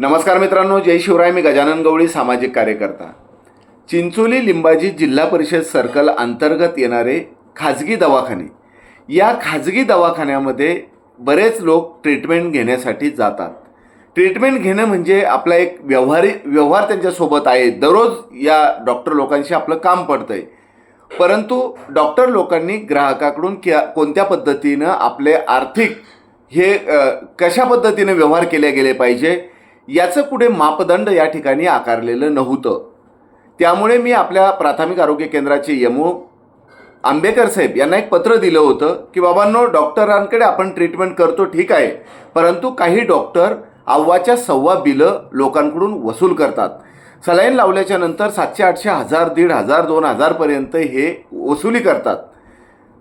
नमस्कार मित्रांनो जय शिवराय. मी गजानन गवळी सामाजिक कार्यकर्ता. चिंचोली लिंबाजी जिल्हा परिषद सर्कल अंतर्गत येणारे खाजगी दवाखाने. या खाजगी दवाखान्यामध्ये बरेच लोक ट्रीटमेंट घेण्यासाठी जातात. ट्रीटमेंट घेणं म्हणजे आपला एक व्यवहारी व्यवहार त्यांच्यासोबत आहे. दररोज या डॉक्टर लोकांशी आपलं काम पडतं आहे परंतु डॉक्टर लोकांनी ग्राहकाकडून क्या कोणत्या पद्धतीनं आपले आर्थिक हे कशा पद्धतीने व्यवहार केले गेले पाहिजे? याचं कुठे मापदंड या ठिकाणी आकारलेलं नव्हतं. त्यामुळे मी आपल्या प्राथमिक आरोग्य केंद्राचे यमो आंबेकर साहेब यांना एक पत्र दिलं होतं की बाबांनो डॉक्टरांकडे आपण ट्रीटमेंट करतो ठीक आहे. परंतु काही डॉक्टर अव्वाच्या सव्वा बिलं लोकांकडून वसूल करतात. सलाईन लावल्याच्या नंतर सातशे आठशे हजार दीड हजार दोन हजारपर्यंत हे वसुली करतात.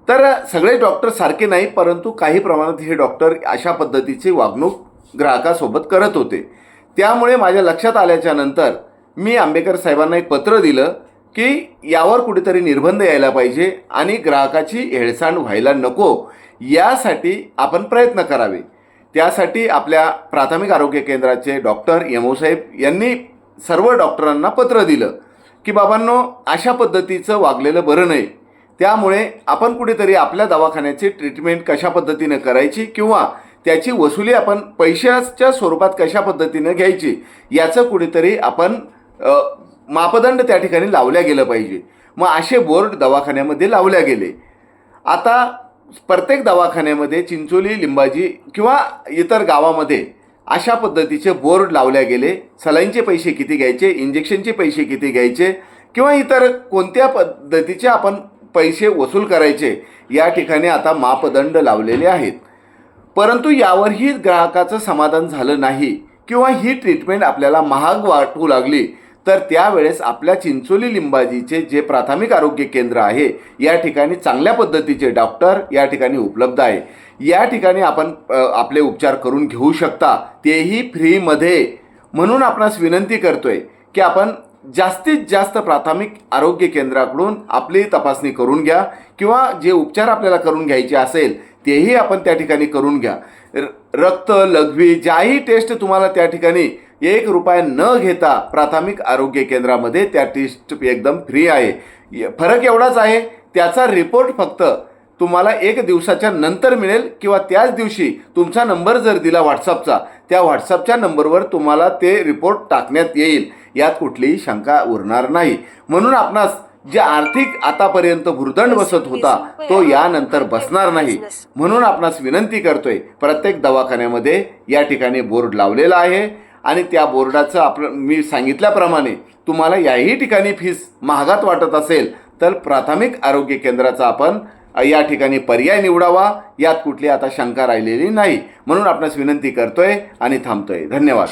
तर सगळे डॉक्टर सारखे नाही परंतु काही प्रमाणात हे डॉक्टर अशा पद्धतीची वागणूक ग्राहकासोबत करत होते. त्यामुळे माझ्या लक्षात आल्याच्यानंतर मी आंबेकर साहेबांना एक पत्र दिलं की यावर कुठेतरी निर्बंध यायला पाहिजे आणि ग्राहकाची हेळसांड व्हायला नको. यासाठी आपण प्रयत्न करावे. त्यासाठी आपल्या प्राथमिक आरोग्य केंद्राचे डॉक्टर यमोसाहेब यांनी सर्व डॉक्टरांना पत्र दिलं की बाबांनो अशा पद्धतीचं वागलेलं बरं नाही. त्यामुळे आपण कुठेतरी आपल्या दवाखान्याची ट्रीटमेंट कशा पद्धतीनं करायची किंवा त्याची वसुली आपण पैशाच्या स्वरूपात कशा पद्धतीनं घ्यायची याचं कुठेतरी आपण मापदंड त्या ठिकाणी लावल्या गेलं पाहिजे. मग असे बोर्ड दवाखान्यामध्ये लावल्या गेले. आता प्रत्येक दवाखान्यामध्ये चिंचोली लिंबाजी किंवा इतर गावामध्ये अशा पद्धतीचे बोर्ड लावल्या गेले. सलाईनचे पैसे किती घ्यायचे इंजेक्शनचे पैसे किती घ्यायचे किंवा इतर कोणत्या पद्धतीचे आपण पैसे वसूल करायचे या ठिकाणी आता मापदंड लावलेले आहेत. परंतु यावरही ग्राहकाचं समाधान झालं नाही किंवा ही ट्रीटमेंट आपल्याला महाग वाटू लागली तर त्यावेळेस आपल्या चिंचोली लिंबाजीचे जे प्राथमिक आरोग्य केंद्र आहे या ठिकाणी चांगल्या पद्धतीचे डॉक्टर या ठिकाणी उपलब्ध आहे. या ठिकाणी आपण आपले उपचार करून घेऊ शकता. तेही फ्रीमध्ये. म्हणून आपणास विनंती करतोय की आपण जास्तीत जास्त प्राथमिक आरोग्य केंद्राकडून आपली तपासणी करून घ्या किंवा जे उपचार आपल्याला करून घ्यायचे असेल तेही आपण त्या ठिकाणी करून घ्या. र- रक्त लघवी ज्याही टेस्ट तुम्हाला त्या ठिकाणी एक रुपया न घेता प्राथमिक आरोग्य केंद्रामध्ये त्या टेस्ट एकदम फ्री आहे. य- फरक एवढाच आहे त्याचा रिपोर्ट फक्त तुम्हाला एक दिवसाच्या नंतर मिळेल किंवा त्याच दिवशी तुमचा नंबर जर दिला व्हॉट्सअपचा त्या व्हॉट्सअपच्या नंबरवर तुम्हाला ते रिपोर्ट टाकण्यात येईल. यात कुठलीही शंका उरणार नाही. म्हणून आपणास जे आर्थिक आतापर्यंत भुर्दंड बसत होता तो यानंतर बसणार नाही. म्हणून आपणास विनंती करतोय प्रत्येक दवाखान्यामध्ये या ठिकाणी बोर्ड लावलेला आहे आणि त्या बोर्डाचं आपण मी सांगितल्याप्रमाणे तुम्हाला याही ठिकाणी फीस महागात वाटत असेल तर प्राथमिक आरोग्य केंद्राचा आपण या ठिकाणी पर्याय निवडावा यात कुठली आता शंका राहिलेली नाही. म्हणून आपणास विनंती करतोय आणि थांबतोय. धन्यवाद.